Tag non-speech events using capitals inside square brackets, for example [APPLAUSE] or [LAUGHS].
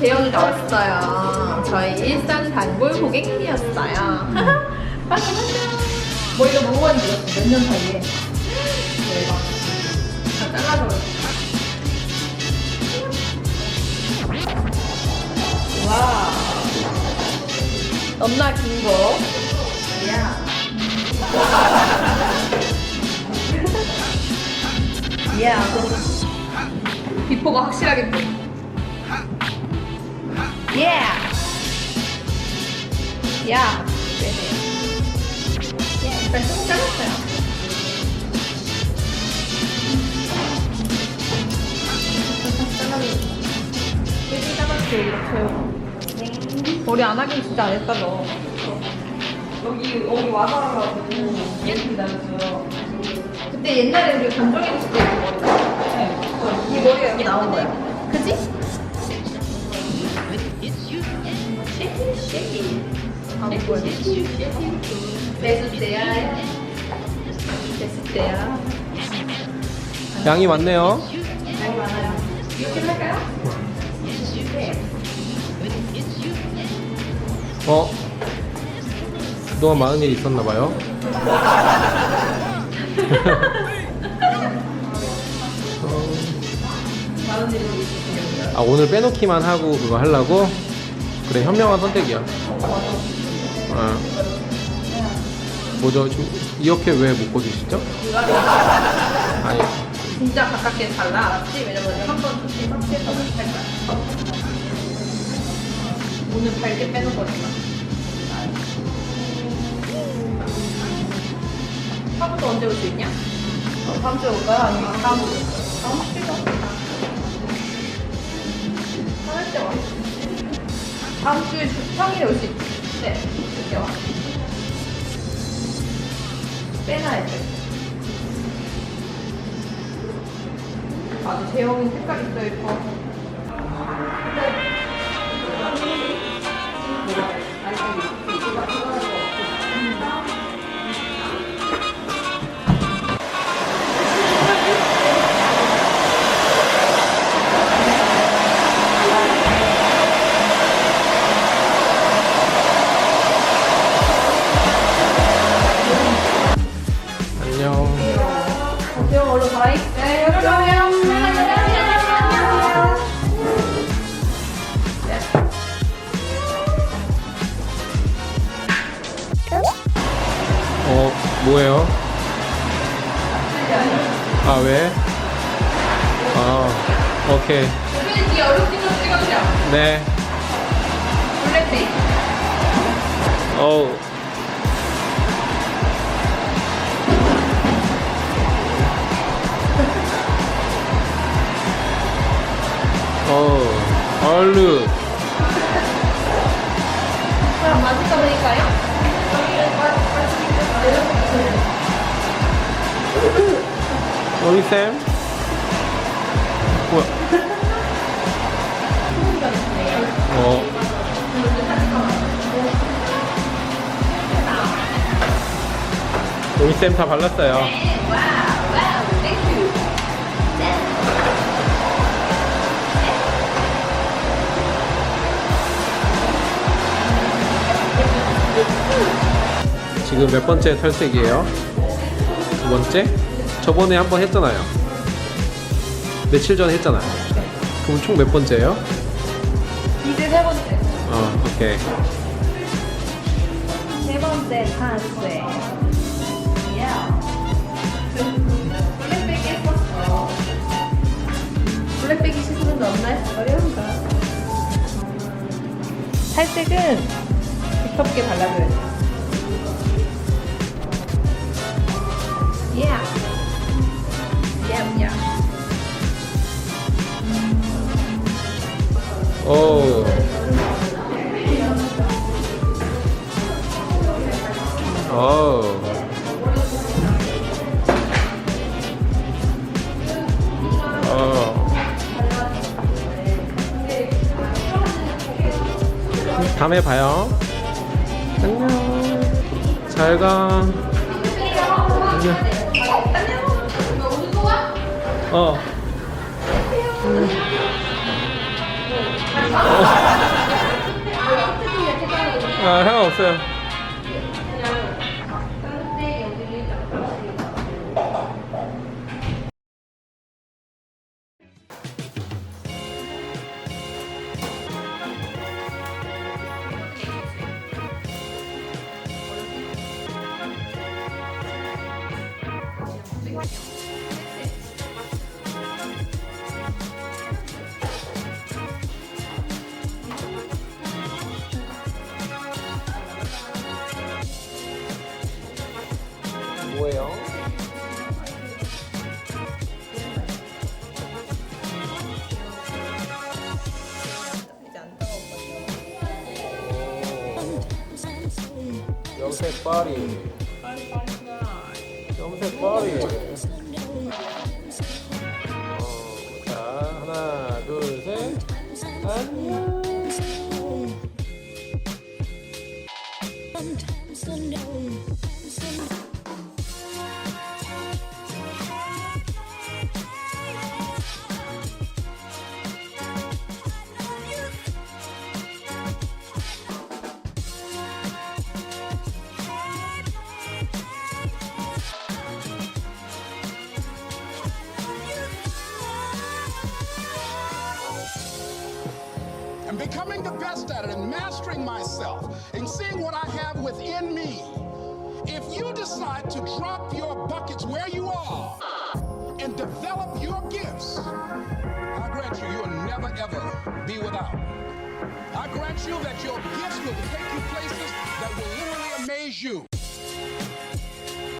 재영이가 왔어요. 저희 일산 단골 고객님이었어요. 확인하세요. 머리가 너무 많이 늘었어. 몇년 사이에. 대박. 다 잘라서. 와. 넘나 긴 거. 야. [LAUGHS] 야. 비포가 확실하게 예. 야. 네네. 예, 일단 좀 잘랐어요. 되게 따갑게 이렇게 머리 안 하긴 진짜 안 했다 너 여기 여기 와서 하라고 얘 기다렸어요 그때 옛날에 우리 감정이 있을 때 머리 이 머리가 여기 나온 거야 그지? 양이 많네요. 어? 그동안 많은 일이 있었나 봐요. 많은 일이 있었어요 아 오늘 빼놓기만 하고 그거 하려고? 그래 현명한 선택이야. 아. 뭐죠? 지금 이렇게 왜 못 꽂으시죠? 아니 진짜 가깝게 잘라 알았지? 왜냐면 한번 할 거야 오늘 밝게 빼는 거니까 사부터 언제 올 수 있냐? 어, 다음 주에 올까요? 아니면 다음 주에 올까요? 다음 주에 올까요? 하늘 때 와. 다음 주에 주- 평일에 올 수 있지? 네, 그때 와. 빼놔야 돼. 맞아, 재영이 색깔 있어, 예뻐. 얼른 가라. 네. 안녕. 어 뭐예요? 아 왜? 아 오케이. 뒤에 찍어주세요. 네. 어우. 어우, 얼루. 그럼 마스크 드릴까요? 여기 쌤? 뭐야? 어. 여기 쌤 다 발랐어요. 지금 몇 번째 탈색이에요? 두 번째? 저번에 한 번 했잖아요. 며칠 전에 했잖아요. 그럼 총 몇 번째예요? 이제 세 번째. 어, 오케이. 세 번째. 야. 블랙백이 했었어. 블랙백이 씻으면 했어. 어려운가? 살색은 두껍게 발라줘야 돼. 야. 얌얌. 오. 오. 어. 다음에 봐요. 안녕. 잘 가. 안녕. 어. 아 상관없어요. 뭐예요? 오. 염색 파리. 염색 파리. And becoming the best at it and mastering myself and seeing what I have within me. If you decide to drop your buckets where you are and develop your gifts, I grant you, you'll never ever be without. I grant you that your gifts will take you places that will literally amaze you.